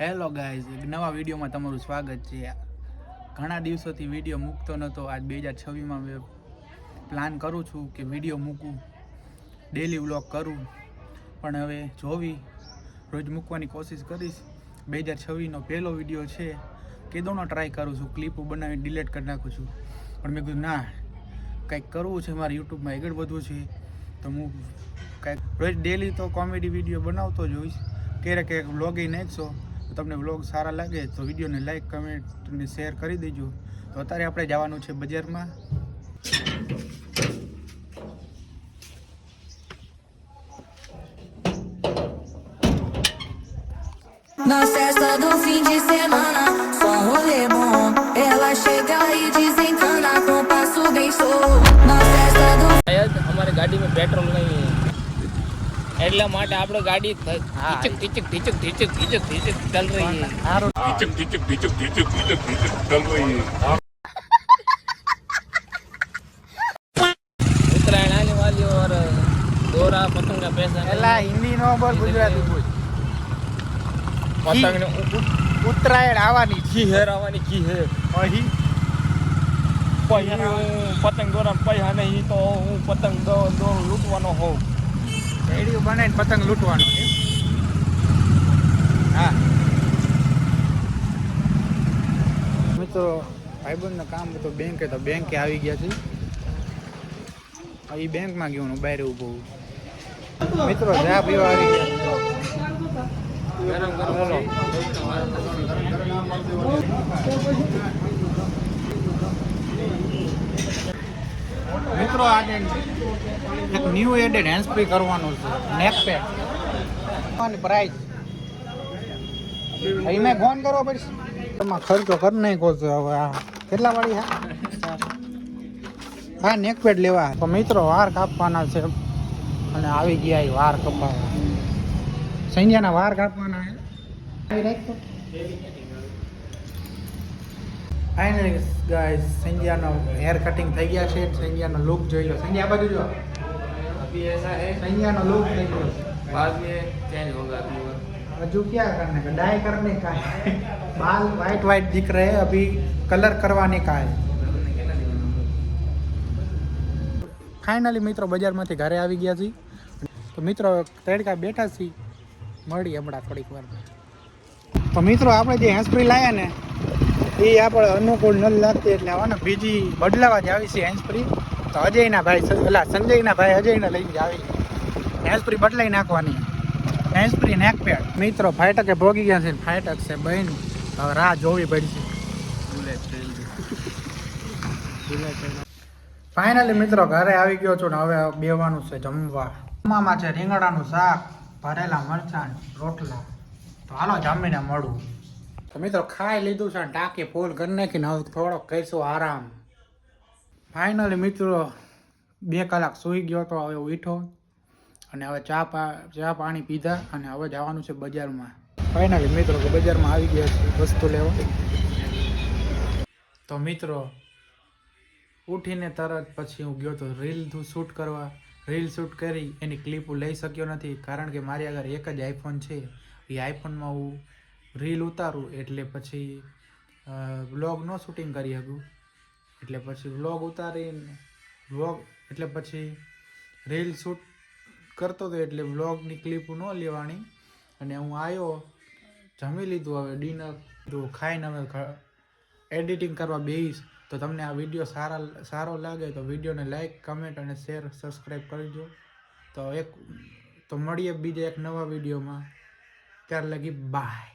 Hello guys એક નવા વિડીયોમાં તમારું સ્વાગત છે. ઘણા દિવસોથી વીડિયો મૂકતો નહોતો આજ બે હજાર છવ્વીસમાં મેં પ્લાન કરું છું કે વીડિયો મૂકું ડેલી વ્લોગ કરું. પણ હવે જોવી, રોજ મૂકવાની કોશિશ કરીશ. બે હજાર છવ્વીસનો પહેલો વીડિયો છે. કીધોનો ટ્રાય કરું છું ક્લિપો બનાવીને ડિલેટ કરી નાખું છું. પણ મેં કીધું, ના, કંઈક કરવું છે મારે યુટ્યુબમાં આગળ વધવું છે. તો હું કંઈક રોજ ડેલી તો કોમેડી વીડિયો બનાવતો જ હોઈશ. ક્યારેક ક્યારેક વ્લોગિંગ નાખશો. તો તમને વ્લોગ સારા લાગે તો વિડીયોને લાઈક કમેન્ટ અને શેર કરી દેજો તો અત્યારે આપણે જવાનું છે બજારમાં Na festa do fim de semana, só um rolê bom. Ela chega e desencana com passo bem solto. Na festa do અમારી ગાડીમાં પેટ્રોલ નહીં એટલા માટે આપણે ગાડી ટીચક ટીચક ટીચક ટીચક ટીચક ટીચક ચલ રહી હે ટીચક ટીચક ટીચક ટીચક ટીચક ટીચક ચલ રહી હે હિન્દી નો બોલ ગુજરાતી પતંગ ઉત્તરાયણ આવવાની કી હે આવવાની કી હે અહી પતંગ દોરા પૈસા નહીં તો હું પતંગ દો દો લૂંટવાનો હોઉં. રેડિયો બનાવીને પતંગ લૂંટવાનો છે. હા. મિત્રો, ભાઈબંધનું કામ હતું બેંકે, તો બેંકે આવી ગયા છે. એ બેંકમાં ગયો હું બહાર ઊભો મિત્રો, ચા પીવા આવી ગયા મિત્રો, આજે એક ન્યૂ એડેડ હેન્ડ ફ્રી કરવાનું છે. નેક પેડ પ્રાઇસ મેં ફોન કરવો પડશે. તમારે ખર્ચો કરી નાખો છો હવે આ. કેટલા વાળી હા હા નેક પેડ લેવા. તો મિત્રો, વાર કાપવાના છે. અને આવી ગયા વાર કપાવા. સંજ્યાના વાર કાપવાના આવી ફાઇનલી ગાઈસ સંજ્યાનો હેર કટિંગ થઈ ગયા છે સંજ્યાનો લુક જોઈ લો સંજ્યા આ બાજુ જો अभी ऐसा है संज्ञा नो लुक देख लो बाद में चेंज होगा अभी और जो क्या करने का डाई करने का है बाल वाइट वाइट दिख रहे हैं अभी कलर करवाने का है ફાઇનલી મિત્રો બજારમાંથી ઘરે આવી ગયા છીએ તો મિત્રો તડકા બેઠા છીએ મળી હમણાં થોડીક વાર તો મિત્રો આપણે જે હેન્સફ્રી લાયા ને એ આપણે અનુકૂળ નથી લાગતી એટલે આવાને બીજી બદલાવા જ આવી છે હેન્સફ્રી તો અજયના ભાઈ પેલા સંજયના ભાઈ અજયને લઈને આવી હેન્સફ્રી બદલાઈ નાખવાની. હેન્સફ્રી નેક પેડ મિત્રો, ફાટકે ભોગી ગયા છે ને ફાટક છે બહેન. હવે રાહ જોવી પડશે. ફાઇનલી મિત્રો, ઘરે આવી ગયો છું ને હવે બેવાનું છે જમવા. જમવામાં છે રીંગણાનું શાક, ભરેલા મરચાં રોટલા. તો હાલો જમીને મળું. તો મિત્રો ખાઈ લીધું છે ટાંકી ફૂલ કરી નાખીને હવે થોડોક કહીશું આરામ. ફાઇનલી મિત્રો, બે કલાક સૂઈ ગયો તો હવે ઉઠો અને હવે ચા પા, ચા પાણી પીધા અને હવે જવાનું છે બજારમાં. ફાઇનલી મિત્રો કે બજારમાં આવી ગયા છે વસ્તુ લેવા. તો મિત્રો, ઉઠીને તરત પછી હું ગયો તો રીલ શૂટ કરવા. રીલ શૂટ કરી, એની ક્લિપ હું લઈ શક્યો નથી કારણ કે મારી આગળ એક જ આઈફોન છે. એ આઈફોનમાં હું રીલ ઉતારું એટલે પછી વ્લોગ ન શૂટિંગ કરી શકું. એટલે પછી વ્લોગ ઉતારીને વ્લોગ એટલે પછી રીલ શૂટ કરતો હતો એટલે વ્લોગની ક્લિપ ન લેવાની. અને હું આવ્યો જમી લીધું હવે ડિનર જો ખાઈને હવે એડિટિંગ કરવા બેહીશ. તો તમને આ વીડિયો સારા, સારો લાગે તો વિડીયોને લાઈક કમેન્ટ અને શેર સબસ્ક્રાઈબ કરજો. તો એક, તો મળીએ બીજા એક નવા વિડીયોમાં ત્યાર લગી બાય